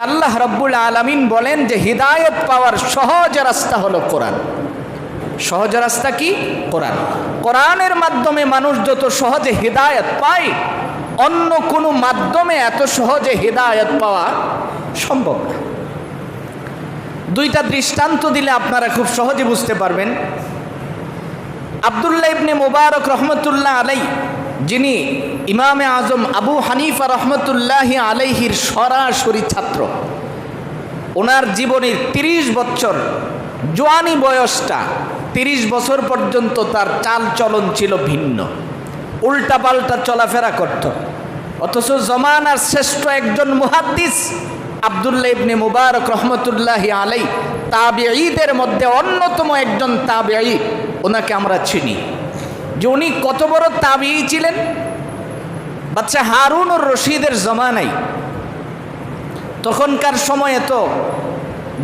আল্লাহ রব্বুল আলমিন বলেন যে হৃদায়ত পাওয়ার সহজ রাস্তা হলো কোরআন। সহজ রাস্তা কি? কোরআন। কোরআনের মাধ্যমে মানুষ যত সহজে হৃদায়ত পায়, অন্য কোনো মাধ্যমে এত সহজে হৃদায়ত পাওয়া সম্ভব না। দুইটা দৃষ্টান্ত দিলে আপনারা খুব সহজে বুঝতে পারবেন। আবদুল্লাহ ইবনে মুবারক রহমতুল্লাহ আলাই যিনি ইমামে আজম আবু হানিফা রহমতুল্লাহ আলাইহির সরাসরি ছাত্র। ওনার জীবনের তিরিশ বছর জোয়ানি বয়সটা তিরিশ বছর পর্যন্ত তার চাল চলন ছিল ভিন্ন। উল্টাপাল্টা চলাফেরা করত। অথচ জমানার শ্রেষ্ঠ একজন মুহাদ্দিস আবদুল্লাহ ইবনে মুবারক রহমতুল্লাহ আলাই তাবেঈদের মধ্যে অন্যতম একজন তাবেঈ, ওনাকে আমরা চিনি। যে উনি কত বড় তাবিই ছিলেন? বাচ্চা হারুন ও রশিদের জমানাই তখনকার সময়ে তো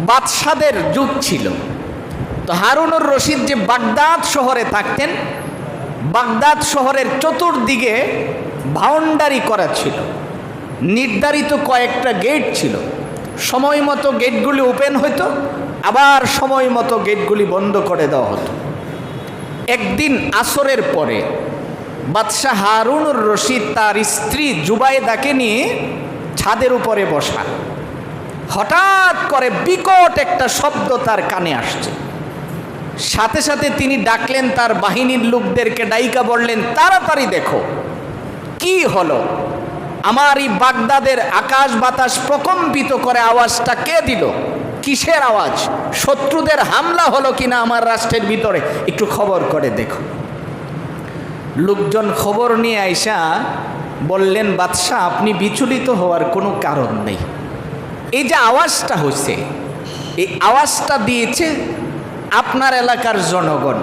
বাদশাদের যুগ ছিল। তো হারুনুর রশিদ যে বাগদাদ শহরে থাকতেন, বাগদাদ শহরের চতুর্দিকে বাউন্ডারি করা ছিল। নির্ধারিত কয়েকটা গেট ছিল। সময় মতো গেটগুলি ওপেন হতো আবার সময় মতো গেটগুলি বন্ধ করে দেওয়া হতো। একদিন আসরের পরে বাদশাহ হারুনুর রশিদ তার স্ত্রী জুবাইদাকে নিয়ে ছাদের উপরে বসা। হঠাৎ করে বিকট একটা শব্দ তার কানে আসছে। সাথে সাথে তিনি ডাকলেন তার বাহিনীর লোকদেরকে, ডাইকা বললেন, তাড়াতাড়ি দেখো, কি হলো? আমার এই বাগদাদের আকাশ বাতাস প্রকম্পিত করে আওয়াজটা কে দিল? কিসের আওয়াজ? শত্রুদের হামলা হলো কিনা আমার রাষ্ট্রের ভিতরে? একটু খবর করে দেখো। লোকজন খবর নিয়ে আইসা বললেন, বাদশাহ, আপনি বিচলিত হওয়ার কোনো কারণ নেই। এই যে আওয়াজটা হয়েছে এই আওয়াজটা দিয়েছে আপনার এলাকার জনগণ।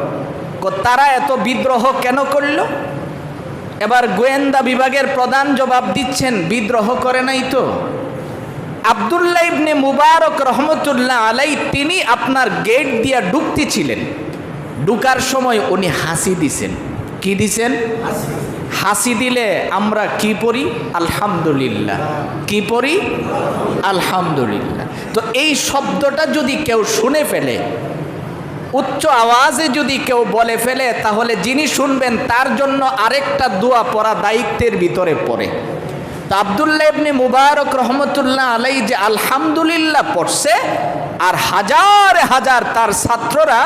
তারা এত বিদ্রোহ কেন করল? এবার গোয়েন্দা বিভাগের প্রধান জবাব দিচ্ছেন, বিদ্রোহ করে নাই তো? আবদুল্লাহ ইবনে মুবারক রহমতুল্লাহ আলাই তিনি আপনার গেট দিয়া ঢুকতেছিলেন। ঢুকার সময় উনি হাসি দিছেন। কি দিছেন? হাসি দিলে আমরা কি পড়ি? আলহামদুলিল্লাহ। কি পড়ি? আলহামদুলিল্লাহ। তো এই শব্দটা যদি কেউ শুনে ফেলে, উচ্চ আওয়াজে যদি কেউ বলে ফেলে, তাহলে যিনি শুনবেন তার জন্য আরেকটা দোয়া পড়া দায়িত্বের ভিতরে পড়ে। আবদুল্লাহ ইবনে মুবারক রহমতুল্লাহ আলাই যে আলহামদুলিল্লাহ পড়ছে, আর হাজার হাজার তার ছাত্ররা,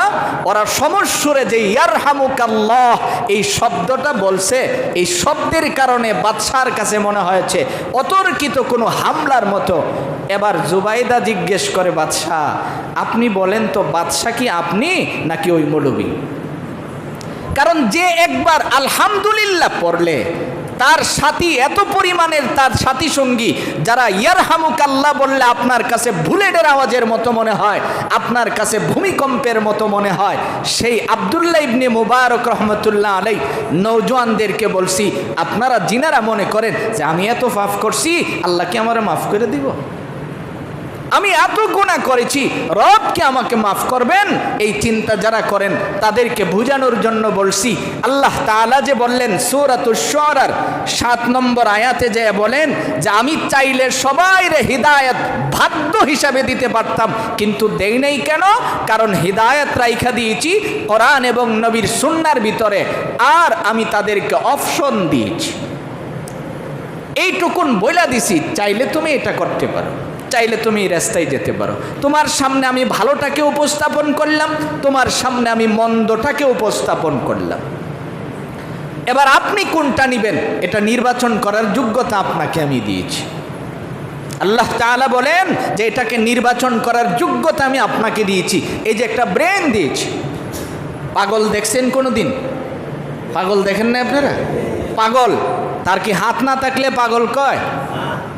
ওরা সমস্যরে যে ইয়ারহামুকাল্লাহ, এই শব্দটা বলছে, এই শব্দের কারণে বাদশার কাছে মনে হয়েছে, অতর্কিত কোনো হামলার মতো। এবার জুবাইদা জিজ্ঞেস করে বাদশাহ আপনি বলেন তো বাদশাহ কি আপনি নাকি ওই মৌলবী? কারণ যে একবার আলহামদুলিল্লাহ পড়লে তার সাথী এত পরিমাণের তার সাথী সঙ্গী যারা ইয়ারহামুক আল্লাহ বললে আপনার কাছে বুলেটের আওয়াজের মতো মনে হয়, আপনার কাছে ভূমিকম্পের মতো মনে হয়। সেই আবদুল্লাহ ইবনে মুবারক রহমতুল্লাহ আলাই নৌজওয়ানদেরকে বলছি, আপনারা জিনারা মনে করেন যে আমি এত মাফ করছি আল্লাহকে আমার মাফ করে দিব? আমি এত গুণা করেছি, রবকে আমাকে মাফ করবেন। এই চিন্তা যারা করেন, তাদেরকে বুঝানোর জন্য বলছি, আল্লাহ তাআলা যে বললেন সৌরাতুশ্বরার সাত নম্বর আয়াতে যে বলেন যে, আমি চাইলে সবাই রে হৃদায়ত বাধ্য হিসাবে দিতে পারতাম, কিন্তু দেই নেই কেন? কারণ হৃদায়ত রাইখা দিয়েছি, কোরআন এবং নবীর সুন্নার ভিতরে, আর আমি তাদেরকে অপশন দিয়েছি। এইটুকুন বইলা দিছি, চাইলে তুমি এটা করতে পারো। চাইলে তুমি রাস্তায় যেতে পারো। তোমার সামনে আমি ভালোটাকে উপস্থাপন করলাম, তোমার সামনে আমি মন্দটাকে উপস্থাপন করলাম। এবার আপনি কোনটা নিবেন? এটা নির্বাচন করার যোগ্যতা আপনাকে আমি দিয়েছি। আল্লাহ তাআলা বলেন যে এটাকে নির্বাচন করার যোগ্যতা আমি আপনাকে দিয়েছি। এই যে একটা ব্রেন দিয়েছি। পাগল দেখছেন কোনো দিন পাগল দেখেন না আপনারা? পাগল। তার কি হাত না থাকলে পাগল কয়?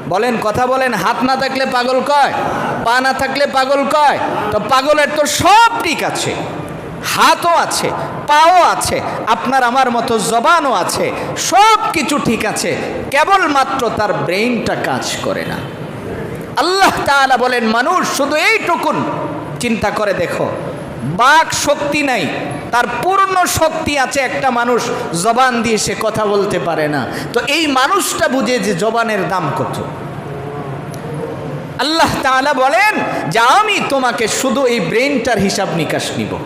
বলেন, কথা বলেন, হাত না থাকলে পাগল কয়? পা না থাকলে পাগল কয়? তো পাগলের তো সব ঠিক আছে, হাতও আছে, পাও আছে, আপনার আমার মতো জবানও আছে, সব কিছু ঠিক আছে, কেবলমাত্র তার ব্রেইনটা কাজ করে না। আল্লাহ তাআলা বলেন, মানুষ শুধু এইটুকুন চিন্তা করে দেখো বাক শক্তি নাই। তার পূর্ণ শক্তি আছে একটা মানুষ জবান দিয়ে সে কথা বলতে পারে না। তো এই মানুষটা বুঝে যে জবানের দাম কত। আল্লাহ তাআলা বলেন যে আমি তোমাকে শুধু এই ব্রেনটার হিসাব নিকাশ নিব।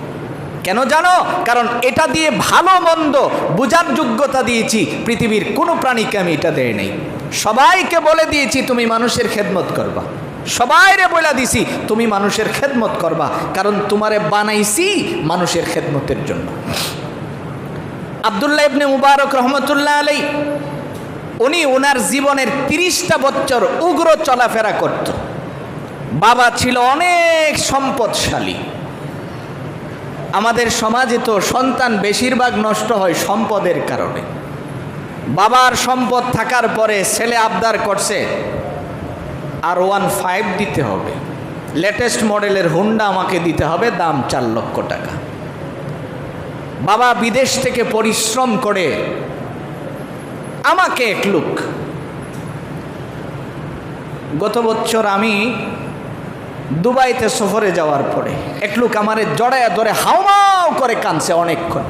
কেন জানো? কারণ এটা দিয়ে ভালো মন্দ বোঝার যোগ্যতা দিয়েছি, পৃথিবীর কোনো প্রাণীকে আমি এটা দেয় নাই। সবাইকে বলে দিয়েছি, তুমি মানুষের খেদমত করবা। সবাইরে বলে দিছি, তুমি মানুষের খেদমত করবা, কারণ তোমারে বানাইছি মানুষের খেদমতের জন্য। আবদুল্লাহ ইবনে মুবারক রহমতুল্লাহ আলাই উনি ওনার জীবনের তিরিশটা বছর উগ্র চলাফেরা করত। বাবা ছিল অনেক সম্পদশালী। আমাদের সমাজে তো সন্তান বেশিরভাগ নষ্ট হয় সম্পদের কারণে। বাবার সম্পদ থাকার পরে ছেলে আবদার করছে আর ওয়ান ফাইভ দিতে হবে। লেটেস্ট মডেলের হুন্ডা আমাকে দিতে হবে, দাম চার লক্ষ টাকা। বাবা বিদেশ থেকে পরিশ্রম করে আমাকে এক লুক গত বছর আমি দুবাইতে সফরে যাওয়ার পরে এক লোক আমারে জড়ায় ধরে হাওমাও করে কানছে অনেকক্ষণ।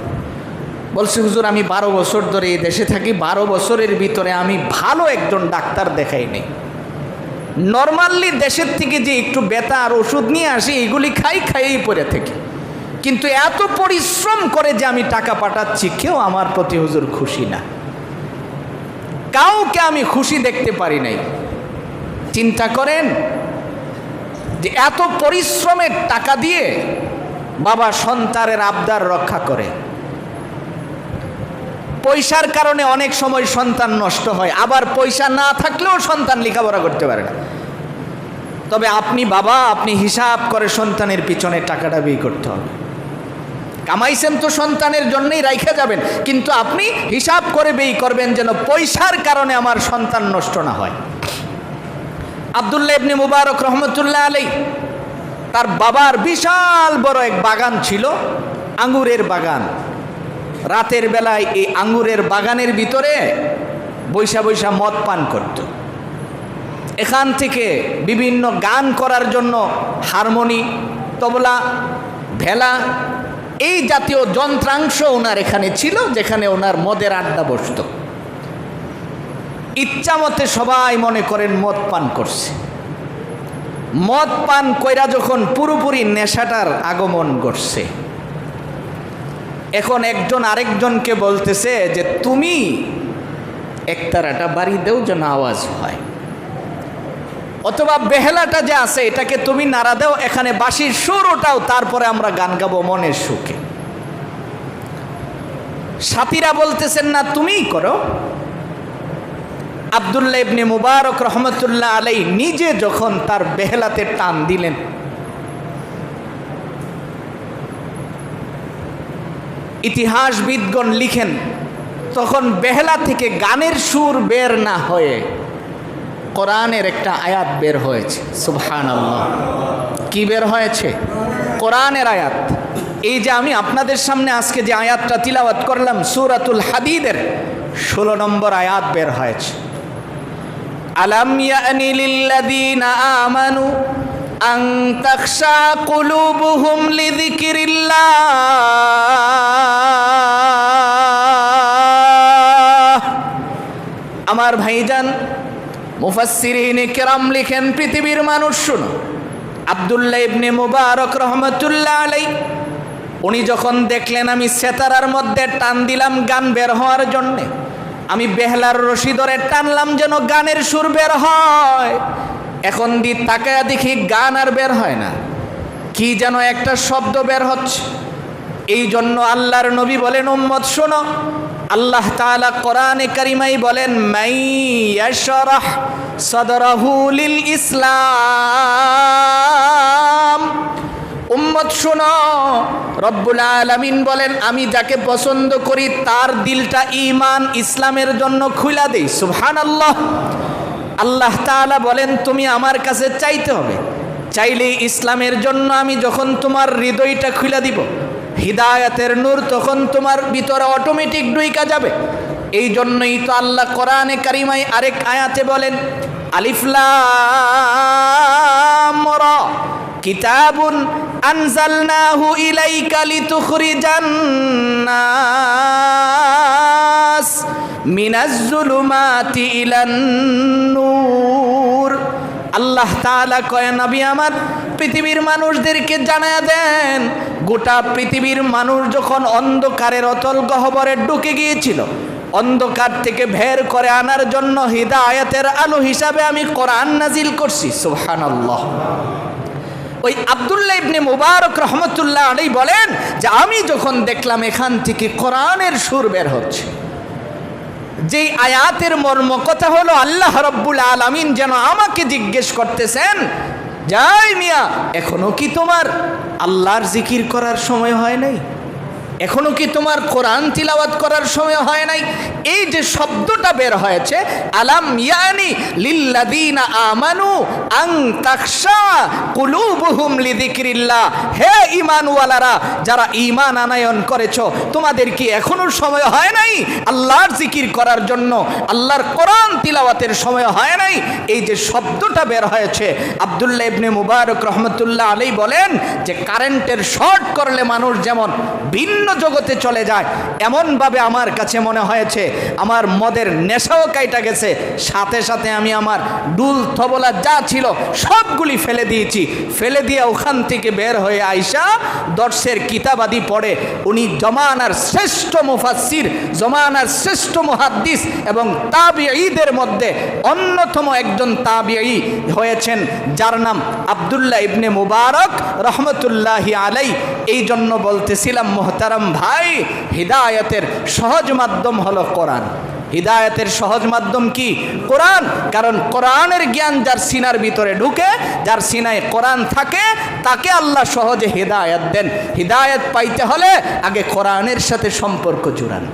বলছে, হুজুর, আমি বারো বছর ধরে এই দেশে থাকি, বারো বছরের ভিতরে আমি ভালো একজন ডাক্তার দেখাই নেই। নর্মালি দেশের থেকে যে একটু বেতা আর ওষুধ নিয়ে আসি, এগুলি খাই, খাইয়েই পড়ে থেকে। কিন্তু এত পরিশ্রম করে যে আমি টাকা পাঠাচ্ছি, কেউ আমার প্রতি হুজুর খুশি না। কাউকে আমি খুশি দেখতে পারি নাই। চিন্তা করেন যে এত পরিশ্রমের টাকা দিয়ে বাবা সন্তানের আবদার রক্ষা করে। পয়সার কারণে অনেক সময় সন্তান নষ্ট হয়। আবার পয়সা না থাকলেও সন্তান লেখাপড়া করতে পারে না। তবে আপনি বাবা, আপনি হিসাব করে সন্তানের পিছনে টাকাটা ব্যয় করতে হবে। কামাইছেন তো সন্তানের জন্যই রাইখা যাবেন, কিন্তু আপনি হিসাব করে ব্যয় করবেন যেন পয়সার কারণে আমার সন্তান নষ্ট না হয়। আবদুল্লাহ ইবনে মুবারক রহমতুল্লাহ আলাই তার বাবার বিশাল বড় এক বাগান ছিল আঙুরের বাগান। রাতের বেলায় এই আঙ্গুরের বাগানের ভিতরে বৈশা বৈশা মদ পান করত। এখান থেকে বিভিন্ন গান করার জন্য হারমোনি, তবলা, ভেলা, এই জাতীয় যন্ত্রাংশ ওনার এখানে ছিল, যেখানে ওনার মদের আড্ডা বসত। ইচ্ছামতে সবাই মনে করেন মদ পান করছে। মদ পান কইরা যখন পুরোপুরি নেশাটার আগমন ঘটছে। এখন একজন আরেকজনকে বলতেছে যে, তুমি একতারাটা বাড়ি দেও যেন আওয়াজ হয়। অথবা বেহেলাটা যে আছে, এটাকে তুমি নাড়া দাও, এখানে বাঁশির সুর ওটাও তারপরে আমরা গান গাবো মনের সুখে। সাথীরা বলতেছেন, না, তুমিই করো। আবদুল্লাহ ইবনে মুবারক রহমতুল্লাহ আলাই নিজে যখন তার বেহেলাতে টান দিলেন ইতিহাসবিদগণ লিখেন, তখন বেহেলা থেকে গানের সুর বের না হয়ে কোরআনের একটা আয়াত বের হয়েছে। সুবহান আল্লাহ কি বের হয়েছে? কোরআনের আয়াত। এই যে আমি আপনাদের সামনে আজকে যে আয়াতটা তিলাওয়াত করলাম, সুরাতুল হাদিদের, ষোলো নম্বর আয়াত বের হয়েছে। আলাম ইয়ানি লিল্লাযীনা আমানু আন তাখশা কুলুবুহুম লিযিকরিল্লাহ। আমার ভাইজান মুফাসসিরিন কেরাম লিখেন, পৃথিবীর মানুষ শুনো। আব্দুল্লাহ ইবনে মুবারক রহমতুল্লাহ আলাই উনি যখন দেখলেন, আমি সেতারার মধ্যে টান দিলাম, গান বের হওয়ার জন্যে। আমি বেহলার রশি ধরে টানলাম যেন গানের সুর বের হয়। এখন দি তাকায়া দেখি গান আর বের হয় না। কি যেন একটা শব্দ বের হচ্ছে। এই জন্য আল্লাহর নবী বলেন, উম্মত, শোনো। আল্লাহ তাআলা কোরআনে কারিমাই বলেন, মাই ইসলাম। উম্মত শোনো, রব্বুল আলামিন বলেন, আমি যাকে পছন্দ করি, তার দিলটা ইমান ইসলামের জন্য খুলা দেই। সুবহানাল্লাহ। আল্লাহ আল্লাহ তাআলা বলেন, তুমি আমার কাছে চাইতে হবে। চাইলে ইসলামের জন্য আমি যখন তোমার হৃদয়টা খুলে দিব হিদায়াতের নূর তখন তোমার ভিতরে অটোমেটিক ডুইকা যাবে। এই জন্যই তো আল্লাহ কোরআনে কারিমাই আরেক আয়াতে বলেন কিতাবুন আল্লাহ তাআলা কয়, নবী আমার পৃথিবীর মানুষদেরকে জানায়া দেন, গোটা পৃথিবীর মানুষ যখন অন্ধকারের অতল গহবরে ঢুকে গিয়েছিল, অন্ধকার থেকে ভের করে আনার জন্য হিদায়াতের আলো হিসাবে আমি কোরআন নাজিল করছি, সুবহানাল্লাহ। ওই আবদুল্লাহ ইবনে মুবারক রহমতুল্লাহ আলী বলেন যে আমি যখন দেখলাম এখান থেকে কোরআনের সুর বের হচ্ছে, যেই আয়াতের মর্ম কথা হলো, আল্লাহ রব্বুল আলামিন যেন আমাকে জিজ্ঞেস করতেছেন যাই মিয়া এখনও কি তোমার আল্লাহর জিকির করার সময় হয় নাই? এখনও কি তোমার কোরআন তিলাওয়াত করার সময় হয় নাই? এই যে শব্দটা বের হয়েছে, আলাম ইয়ানি লিল্লাযীনা আমানু আন তাখশা কুলুবুহুম লিযিকরিল্লাহ। হে ঈমানওয়ালারা, যারা ঈমান আনায়ন করেছ, তোমাদের কি এখনও সময় হয় নাই আল্লাহর জিকির করার জন্য? আল্লাহর কোরআন তিলাওয়াতের সময় হয় নাই? এই যে শব্দটা বের হয়েছে, আব্দুল্লাহ ইবনে মুবারক রহমতুল্লাহ আলী বলেন যে, কারেন্টের শর্ট করলে মানুষ যেমন ভিন্ন জগতে চলে যায়। এমনভাবে আমার কাছে মনে হয়েছে, আমার মদের নেশাও কাইটা গেছে। সাথে সাথে আমি আমার ডুল, থবলা যা ছিল সবগুলি ফেলে দিয়েছি। ফেলে দিয়ে ওখান থেকে বের হয়ে আইসা দর্শের কিতাবাদি পড়ে। উনি জমানার শ্রেষ্ঠ মুফাসির জমানার শ্রেষ্ঠ মুহাদ্দিস এবং তাবিঈদের মধ্যে অন্যতম একজন তাবিঈ হয়েছেন, যার নাম আব্দুল্লাহ ইবনে মুবারক রহমতুল্লাহি আলাই এই জন্য বলতেছিলাম, মোহতারাম ভাই, হিদায়তের সহজ মাধ্যম হলো কোরআন। হৃদায়তের সহজ মাধ্যম কি? কোরআন। কারণ কোরআনের জ্ঞান যার সিনার ভিতরে ঢুকে, যার সিনায় কোরআন থাকে, তাকে আল্লাহ সহজে হৃদায়ত দেন। হৃদায়ত পাইতে হলে আগে কোরআনের সাথে সম্পর্ক জুড়ান।